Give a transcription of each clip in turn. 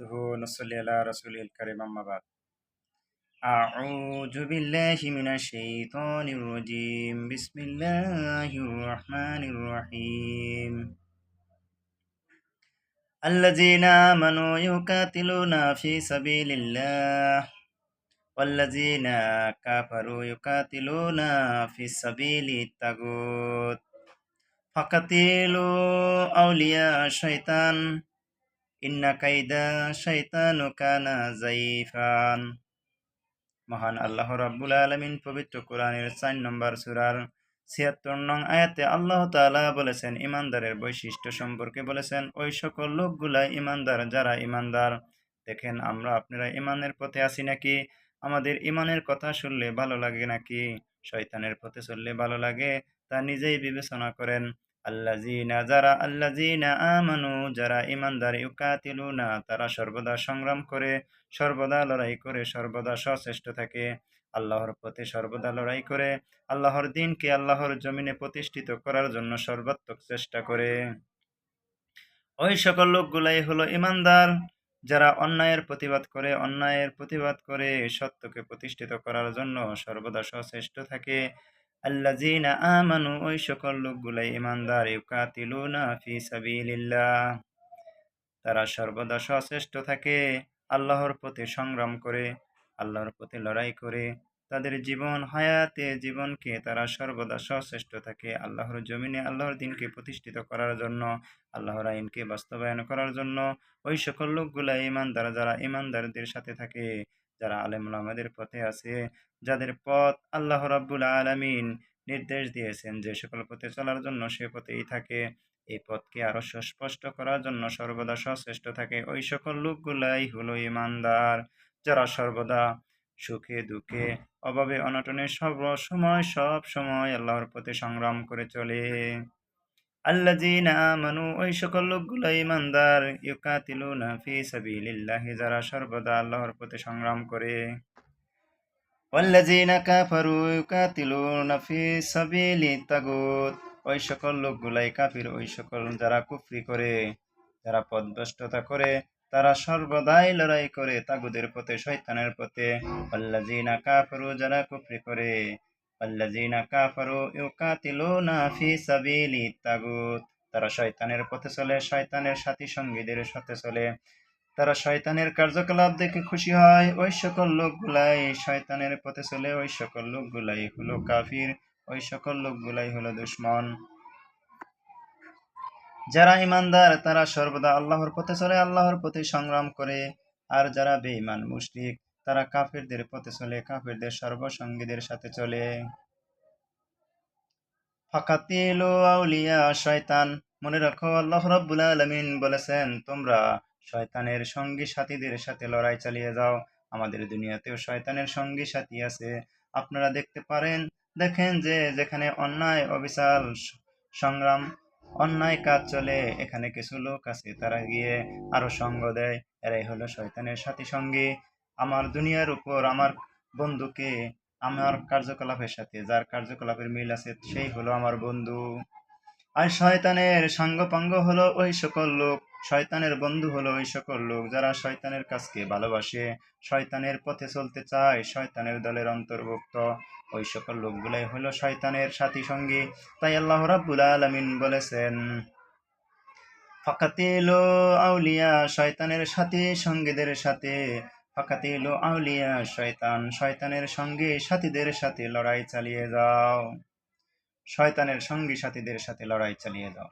عبده ونصلي على رسوله الكريم أما بعد أعوذ بالله من الشيطان الرجيم بسم الله الرحمن الرحيم الذين آمنوا يقاتلون في سبيل الله والذين كفروا يقاتلون في سبيل الطاغوت فقتلوا أولياء الشيطان ইন্না কাইদা কানা জাইফান মহান আল্লাহ রাব্বুল আলমিন পবিত্র কোরআনের চার নম্বর সুরার ছিয়াত্তর নং আয়াতে আল্লাহ তালা বলেছেন, ইমানদারের বৈশিষ্ট্য সম্পর্কে বলেছেন, ওই সকল লোকগুলা ইমানদার, যারা ইমানদার। দেখেন, আমরা আপনারা ইমানের পথে আছি নাকি? আমাদের ইমানের কথা শুনলে ভালো লাগে নাকি? শয়তানের পথে চললে ভালো লাগে, তা নিজেই বিবেচনা করেন। আল্লাজিনা যারা আল্লাজিনা আমানু, যারা ইমানদার ইউকাতিলুনা তারা সর্বদা সংগ্রাম করে, সর্বদা লড়াই করে, সর্বদা সচেষ্ট থাকে। আল্লাহর পথে সর্বদা লড়াই করে, আল্লাহর দিনকে আল্লাহর জমিনে প্রতিষ্ঠিত করার জন্য সর্বাত্মক চেষ্টা করে। ওই সকল লোকগুলাই হলো ইমানদার যারা অন্যায়ের প্রতিবাদ করে, অন্যায়ের প্রতিবাদ করে, সত্যকে প্রতিষ্ঠিত করার জন্য সর্বদা সচেষ্ট থাকে। আল্লাজিনা আমানু ওই সকল লোকগুলাই ইমানদার ইউকাতিলুনা ফি সাবিলিল্লাহ তারা সর্বদা সচেষ্ট থাকে, আল্লাহর পথে সংগ্রাম করে, আল্লাহর পথে লড়াই করে। তাদের জীবন, হায়াতে জীবনকে তারা সর্বদা সচেষ্ট থাকে, আল্লাহর জমিনে, আল্লাহর দিনকে প্রতিষ্ঠিত করার জন্য, আল্লাহর আইনকে বাস্তবায়ন করার জন্য। ওই সকল লোকগুলা ইমানদার, যারা ইমানদারদের সাথে থাকে যারা আলেমুল আমাদের পথে আছে, যাদের পথ আল্লাহ রাব্বুল আলমিন নির্দেশ দিয়েছেন যে সকল পথে চলার জন্য সে পথেই থাকে। এই পথকে আরও সুস্পষ্ট করার জন্য সর্বদা সচেষ্ট থাকে ওই সকল লোকগুলাই হলো ইমানদার, যারা সর্বদা সুখে, দুঃখে, অভাবে, অনটনে সব সময় সব সময় আল্লাহর পথে সংগ্রাম করে চলে। সকল যারা সর্বদা আল্লাহর পথে সংগ্রাম করে। ওই সকল লোকগুলাই কাফির, ওই সকল যারা কুফরি করে, যারা পদভ্রষ্টতা করে, তারা সর্বদাই লড়াই করে তাগুদের পথে, শয়তানের পথে। আল্লাযীনা কাফারু, যারা কুফরি করে আল্লাযীনা কাফারু ইউকাতিলুনা ফি সাবিলি তাগুত তারা শয়তানের পথে চলে, শয়তানের সাথী সঙ্গীদের সাথে চলে। তারা শয়তানের কার্যকলাপ দেখে খুশি হয়, ওই সকল লোকগুলাই শয়তানের পথে চলে, ওই সকল লোকগুলাই হলো কাফির, ওই সকল লোকগুলাই হলো দুশ্মন। যারা ইমানদার, তারা সর্বদা আল্লাহর পথে চলে, আল্লাহর পথে সংগ্রাম করে। আর যারা বেঈমান, মুশরিক তারা কাফিরদের পথে চলে, কাফিরদের সর্বসঙ্গীদের সাথে চলে। ফাকাতিলু আউলিয়া, শয়তান, মনে রাখো, আল্লাহ রাব্বুল আলামিন বলেছেন, তোমরা শয়তানের সঙ্গী সাথীদের সাথে লড়াই চালিয়ে যাও। আমাদের দুনিয়াতেও শয়তানের সঙ্গী সাথী আছে। আপনারা দেখতে পারেন, দেখেন যে যেখানে অন্যায় অবিচার, সংগ্রাম, অন্যায় কাজ চলে, এখানে কিছু লোক আছে, তারা গিয়ে আরও সঙ্গ দেয়। এরাই হলো শয়তানের সাথী সঙ্গী। আমার দুনিয়ার উপর আমার বন্ধুকে আমার কার্যকলাপের সাথে, যার কার্যকলাপের মিল আছে সেই হলো আমার বন্ধু। আর শয়তানের সাঙ্গপাঙ্গ হলো ওই সকল লোক, শয়তানের বন্ধু হলো ওই সকল লোক যারা শয়তানের কাজকে ভালোবাসে, শয়তানের পথে চলতে চায়, শয়তানের দলের অন্তর্ভুক্ত। ওই সকল লোকগুলাই হলো শয়তানের সাথী সঙ্গী। তাই আল্লাহ রাব্বুল আলামিন বলেছেন, ফাকাতিলু আউলিয়া, শয়তানের সাথী সঙ্গীদের সাথে ফাকাতিলু আউলিয়া শয়তান। শয়তানের সঙ্গে সাথীদের সাথে লড়াই চালিয়ে যাও। শয়তানের সঙ্গী সাথীদের সাথে লড়াই চালিয়ে যাও।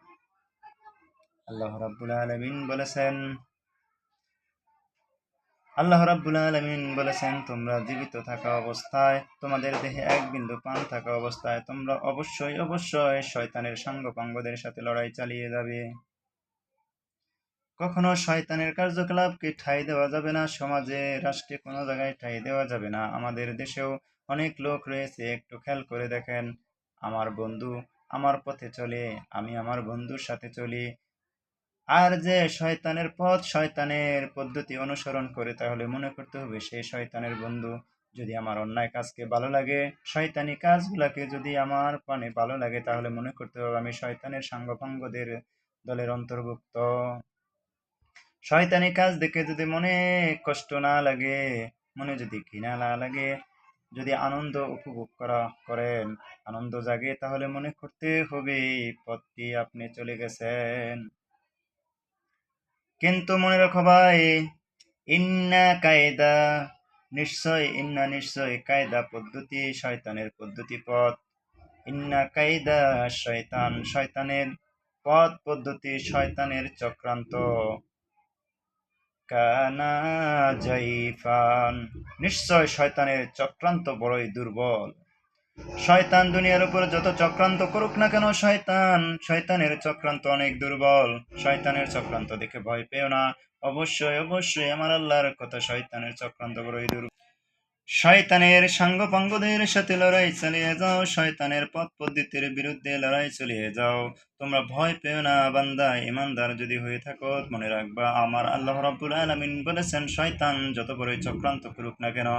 আল্লাহ রাব্বুল আলামিন বলেছেন, আল্লাহ রাব্বুল আলামিন বলেছেন, তোমরা জীবিত থাকা অবস্থায়, তোমাদের দেহে এক বিন্দু পান থাকা অবস্থায় তোমরা অবশ্যই অবশ্যই শয়তানের সাঙ্গপাঙ্গদের সাথে লড়াই চালিয়ে যাবে। কখনো শয়তানের কার্যকলাপকে ঠাঁই দেওয়া যাবে না, সমাজে, রাষ্ট্রে কোনো জায়গায় ঠাঁই দেওয়া যাবে না। আমাদের দেশেও অনেক লোক রয়েছে, একটু খেয়াল করে দেখেন। আমার বন্ধু আমার পথে চলে, আমি আমার বন্ধুর সাথে চলি। আর যে শয়তানের পথ, শয়তানের পদ্ধতি অনুসরণ করে, তাহলে মনে করতে হবে সে শয়তানের বন্ধু। যদি আমার অন্যায় কাজকে ভালো লাগে, শয়তানি কাজগুলাকে যদি আমার পানে ভালো লাগে, তাহলে মনে করতে হবে আমি শয়তানের সাঙ্গপাঙ্গদের দলের অন্তর্ভুক্ত। শয়তানি কাজ দেখে যদি মনে কষ্ট না লাগে, মনে যদি ঘৃণা না লাগে, যদি আনন্দ উপভোগ করা করেন, আনন্দ জাগে, তাহলে মনে করতে হবে পথটি আপনি চলে গেছেন। কিন্তু মনে রাখো ভাই, ইন্না কায়দা, নিশ্চয়, ইন্না নিশ্চয় কায়দা পদ্ধতি শয়তানের পদ্ধতি পথ। ইন্না কায়দা শয়তান, শয়তানের পথ পদ্ধতি শয়তানের চক্রান্ত। কানা জাইফান। নিশ্চয় শয়তানের চক্রান্ত বড়ই দুর্বল। শয়তান দুনিয়ার উপর যত চক্রান্ত করুক না কেন, শয়তান, শয়তানের চক্রান্ত অনেক দুর্বল। শয়তানের চক্রান্ত দেখে ভয় পেও না। অবশ্যই অবশ্যই আমার আল্লাহর কথা শয়তানের চক্রান্ত বড়ই দুর্বল। শয়তানের সাঙ্গপাঙ্গদের সাথে লড়াই চালিয়ে যাও। শয়তানের পথ পদ্ধতির বিরুদ্ধে লড়াই চালিয়ে যাও। তোমরা ভয় পেও না, বান্দা ইমানদার যদি হয়ে থাকো, মনে রাখবা, আমার আল্লাহ রাব্বুল আলামিন বলেছেন, শয়তান যত বড় চক্রান্ত করুক না কেন,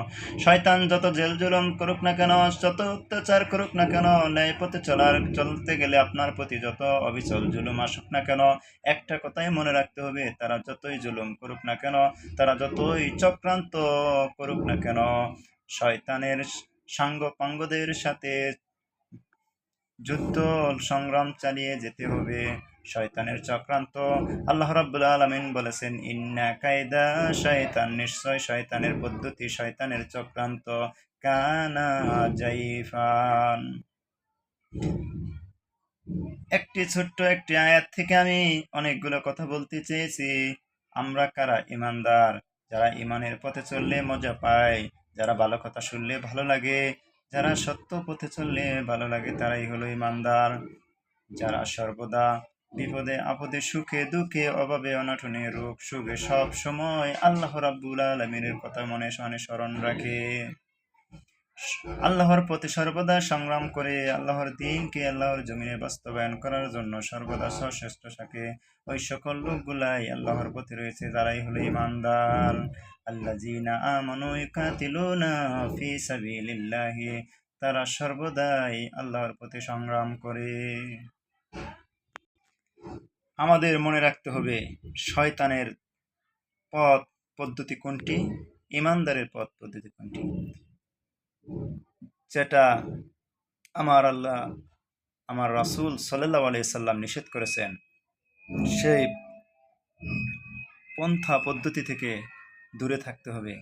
শয়তান যত জেল জুলুম করুক না কেন, যত অত্যাচার করুক না কেন ন্যায় পথে চলার, চলতে গেলে আপনার প্রতি যত অবিচল জুলুম আসুক না কেন, একটা কথাই মনে রাখতে হবে, তারা যতই জুলুম করুক না কেন, তারা যতই চক্রান্ত করুক না কেন, শয়তানের সাঙ্গ পাঙ্গদের সাথে যুদ্ধ, সংগ্রাম চালিয়ে যেতে হবে। শয়তানের চক্রান্ত। আল্লাহ রাব্বুল আলামিন বলেছেন, ইন্না কায়দা শয়তান, নিশ্চয় শয়তানের পদ্ধতি শয়তানের চক্রান্ত। কানা জাইফান। একটি ছোট্ট একটি আয়াত থেকে আমি অনেকগুলো কথা বলতে চেয়েছি। আমরা কারা? ইমানদার। যারা ইমানের পথে চললে মজা পায়। যারা ভালো কথা শুনলে ভালো লাগে। যারা সত্য পথে চললে ভালো লাগে, তারাই হলো ইমানদার। যারা সর্বদা বিপদে, আপদে, সুখে, দুঃখে, অভাবে, অনাটনে, রোগ, সুখে, সব সময় আল্লাহ রাব্বুল আলমিনের কথা মনে স্মরণ রাখে। আল্লাহর প্রতি সর্বদা সংগ্রাম করে আল্লাহর দিনকে আল্লাহর জমিনে বাস্তবায়ন করার জন্য সর্বদা সশ্রেষ্ঠ থাকে। ওই সকল লোকগুলাই আল্লাহর প্রতি রয়েছে, যারাই হলো ইমানদার ফি সাবিলিল্লাহি, তারা সর্বদাই আল্লাহর প্রতি সংগ্রাম করে। আমাদের মনে রাখতে হবে, শয়তানের পথ পদ্ধতি কোনটি? ইমানদারের পথ পদ্ধতি কোনটি? যেটা আমার আল্লাহ, আমার রাসূল সাল্লাল্লাহু আলাইহি সাল্লাম নিষেধ করেছেন, সেই পন্থা পদ্ধতি থেকে দূরে থাকতে হবে।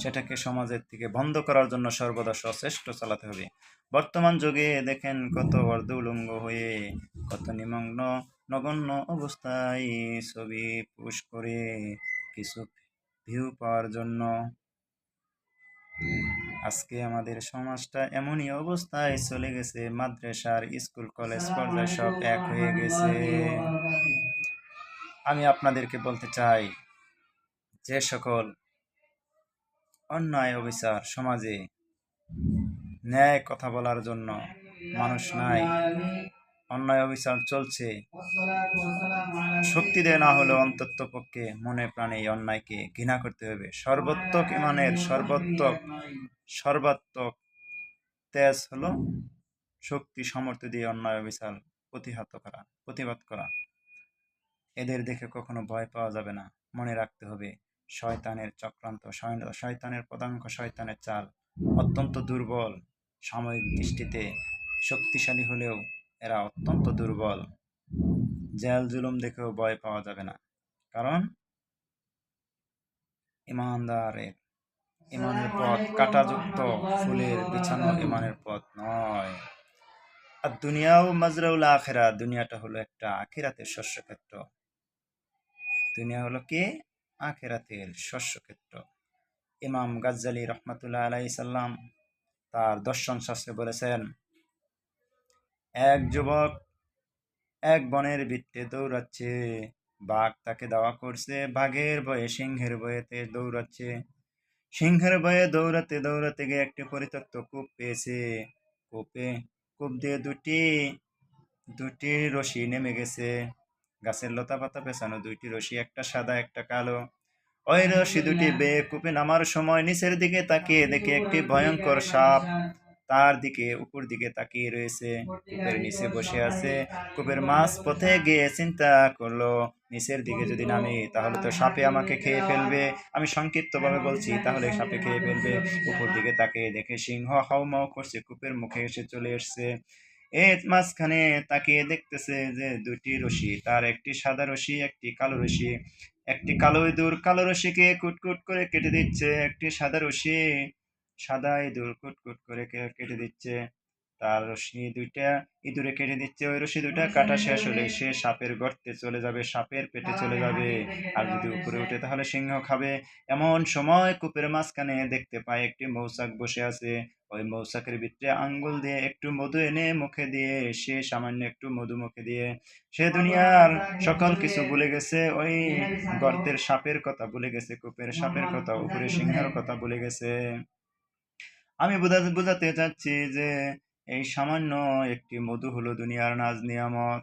সেটাকে সমাজের থেকে বন্ধ করার জন্য সর্বদা সচেষ্ট চালাতে হবে। বর্তমান যুগে দেখেন কত অর্ধউলঙ্গ হয়ে, কত নিমগ্ন, নগণ্য অবস্থায় ছবি পুশ করে কিছু ভিউ পাওয়ার জন্য আজকে আমাদের সমাজটা এমনই অবস্থায় চলে গেছে মাদ্রাসার স্কুল কলেজ পর্যায়ে সব এক হয়ে গেছে। আমি আপনাদেরকে বলতে চাই যে সকল অন্যায় অবিচার সমাজে ন্যায় কথা বলার জন্য মানুষ নাই। অন্যায় অবিচার চলছে। শক্তি দেয় না হলেও অন্তত পক্ষে মনে প্রাণে এই অন্যায়কে ঘৃণা করতে হবে। সর্বোত্তক ইমানের সর্বোত্তক সর্বাত্মক তেজ হলো শক্তি সামর্থ্য দিয়ে অন্যায় অবিচার প্রতিহত করা প্রতিবাদ করা। এদের দেখে কখনো ভয় পাওয়া যাবে না। মনে রাখতে হবে শয়তানের চক্রান্ত শয়তানের পদাঙ্ক শয়তানের চাল অত্যন্ত দুর্বল। সাময়িক দৃষ্টিতে শক্তিশালী হলেও এরা অত্যন্ত দুর্বল। জেল জুলুম দেখেও ভয় পাওয়া যাবে না। কারণ ইমানদারের ইমানের পথ কাটাযুক্ত ফুলের বিছানো ইমানের পথ নয়। আর দুনিয়াও মাজরাউল আখেরা দুনিয়াটা হলো একটা আখিরাতের শস্যক্ষেত্র। দুনিয়া হলো কি? আখেরাতের শস্যক্ষেত্র। ইমাম গাজ্জালি রহমতুল্লাহ আলাই সাল্লাম তার দর্শন শাস্ত্রে বলেছেন এক যুবক এক বনের ভিত্তে দৌড়াচ্ছে। বাঘ তাকে দাওয়া করছে। বাঘের ভয়ে সিংহের ভয়েতে দৌড়াচ্ছে। সিংহের ভয়ে দৌড়াতে দৌড়াতে গিয়ে একটি পরিত্যক্ত কূপ পেয়েছে। কূপে কূপ দিয়ে দুটি দুটি রশি নেমে গেছে। গাছের লতা পাতা পেছানো দুইটি রশি একটা সাদা একটা কালো। ওই রশি দুটি বেয়ে কূপে নামার সময় নিচের দিকে তাকিয়ে দেখে একটি ভয়ঙ্কর সাপ তার দিকে, উপর দিকে তাকিয়ে রয়েছে। কূপের নিচে বসে আছে। কূপের মাছ পথে গিয়ে চিন্তা করল, নিচের দিকে যদি নামি, তাহলে তো সাপে আমাকে খেয়ে ফেলবে। আমি সংক্ষিপ্তভাবে বলছি, তাহলে সাপে খেয়ে ফেলবে। উপর দিকে তাকিয়ে দেখে সিংহ হাউমাউ করছে, কূপের মুখে এসে চলে এসছে। এর মাঝখানে তাকিয়ে দেখতেছে যে দুটি রশি, তার একটি সাদা রশি, একটি কালো রশি। একটি কালো ইঁদুর কালো রশিকে কুটকুট করে কেটে দিচ্ছে। একটি সাদা রশি সাদা ইঁদুর কুটকুট করে কেটে দিচ্ছে। তার রশি দুইটা ইঁদুরে কেটে দিচ্ছে। ওই রশি দুইটা কাটা শেষ হলে সে সাপের গর্তে চলে যাবে, সাপের পেটে চলে যাবে। আর যদি উপরে উঠে তাহলে সিংহ খাবে। এমন সময় কূপের মাঝখানে দেখতে পায় একটি মৌচাক বসে আছে। ওই মৌচাকের ভিতরে আঙ্গুল দিয়ে একটু মধু এনে মুখে দিয়ে, সে সামান্য একটু মধু মুখে দিয়ে, সে দুনিয়ার সকল কিছু ভুলে গেছে। ওই গর্তের সাপের কথা ভুলে গেছে, কূপের সাপের কথা, উপরে সিংহের কথা ভুলে গেছে। আমি বোঝাতে বোঝাতে চাচ্ছি যে এই সামান্য একটি মধু হলো দুনিয়ার নাজ নিয়ামত।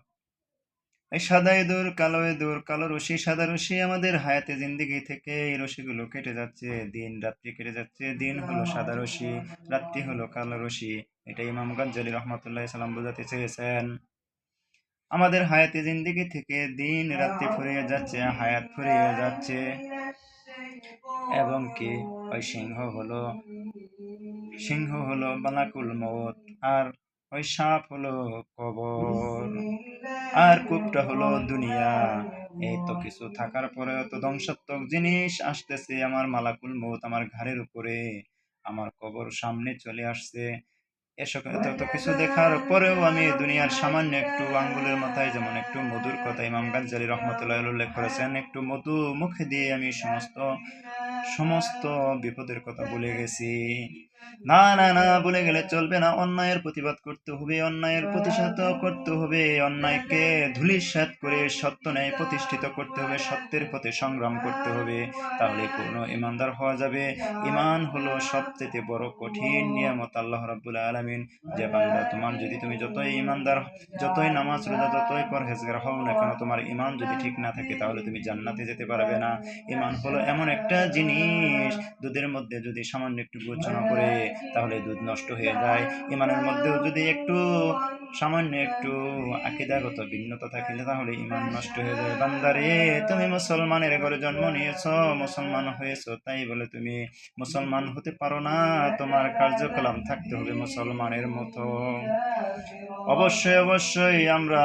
এই সাদা ইঁদুর কালো ইঁদুর কালো রশি, সাদা রশি আমাদের হায়াতে জিন্দিগি থেকে এই রশিগুলো কেটে যাচ্ছে। দিন, রাত্রি কেটে যাচ্ছে। দিন হলো সাদা রশি, রাত্রি হলো কালো রশি। এটা ইমাম গঞ্জালি রহমতুল্লাহ সাল্লাম বোঝাতে চেয়েছেন। আমাদের হায়াতে জিন্দিগি থেকে দিন, রাত্রি ফুরিয়ে যাচ্ছে, হায়াত ফুরিয়ে যাচ্ছে। এবং কি? ওই সিংহ হলো সিংহ হলো বালাকুল মত আর ওই সাপ হলো কবর। আর কূপটা হলো দুনিয়া। এই তো কিছু থাকার পরে তো ধ্বংসাত্মক জিনিস আসতেছে আমার মালাকুল মৌত আমার ঘাড়ের উপরে। আমার কবর সামনে চলে আসছে। এসব এত কিছু দেখার পরেও আমি দুনিয়ার সামান্য একটু আঙ্গুলের মাথায় যেমন একটু মধুর কথা ইমাম গাজ্জালি রহমতুল্লাহ উল্লেখ করেছেন, একটু মধু মুখে দিয়ে আমি সমস্ত সমস্ত বিপদের কথা ভুলে গেছি। না না না বলে গেলে চলবে না। অন্যায়ের প্রতিবাদ করতে হবে, অন্যায়ের প্রতিশোধ করতে হবে, অন্যায়কে ধুলিস্যাৎ করে সত্য ন্যায় প্রতিষ্ঠিত করতে হবে, সত্যের পথে সংগ্রাম করতে হবে। তাহলে পূর্ণ ইমানদার হওয়া যাবে। ইমান হলো সবচেয়ে বড় কঠিন নিয়ামত, আল্লাহ রাব্বুল আলামিন। যে বান্দা, তোমার যদি তুমি যতই ইমানদার, যতই নামাজ রোজা, যতই পরহেজগার হও না কেন, তোমার ইমান যদি ঠিক না থাকে, তাহলে তুমি জান্নাতে যেতে পারবে না। ইমান হলো এমন একটা জিনিস, দুধের মধ্যে যদি সামান্য একটু গোচনা করে তাহলে দুধ নষ্ট হয়ে যায়। ইমানের মধ্যেও যদি একটু সামান্য একটু আকিদাগত ভিন্নতা থাকিলে তাহলে ইমান নষ্ট হয়ে যায়। বান্দারে, তুমি মুসলমানের ঘরে জন্ম নিয়েছ, মুসলমান হয়েছ, তাই বলে তুমি মুসলমান হতে পারো না। তোমার কার্যকলাপ থাকতে হবে মুসলমানের মতো। অবশ্যই অবশ্যই আমরা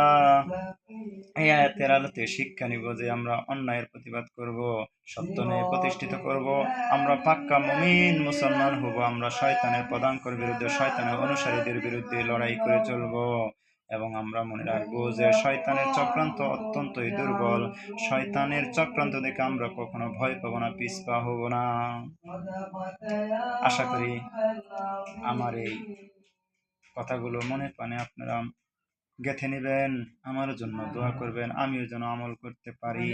এই আয়াতের আলোতে শিক্ষা নিব যে আমরা অন্যায়ের প্রতিবাদ করব, সত্য নিয়ে প্রতিষ্ঠিত করব। আমরা পাক্কা মুমিন, মুসলমান হব, আমরা শয়তানের পদাঙ্কর বিরুদ্ধে, শয়তানের অনুসারীদের বিরুদ্ধে লড়াই করে চলব। এবং আমরা মনে রাখব যে শয়তানের চক্রান্ত অত্যন্তই দুর্বল। শয়তানের চক্রান্ত দেখে আমরা কখনো ভয় পাবো না, পিছপা হব না। আশা করি আমার এই কথাগুলো মনে প্রাণে আপনারা গেথে নেবেন আমার জন্য দোয়া করবেন আমিও যেন আমল করতে পারি।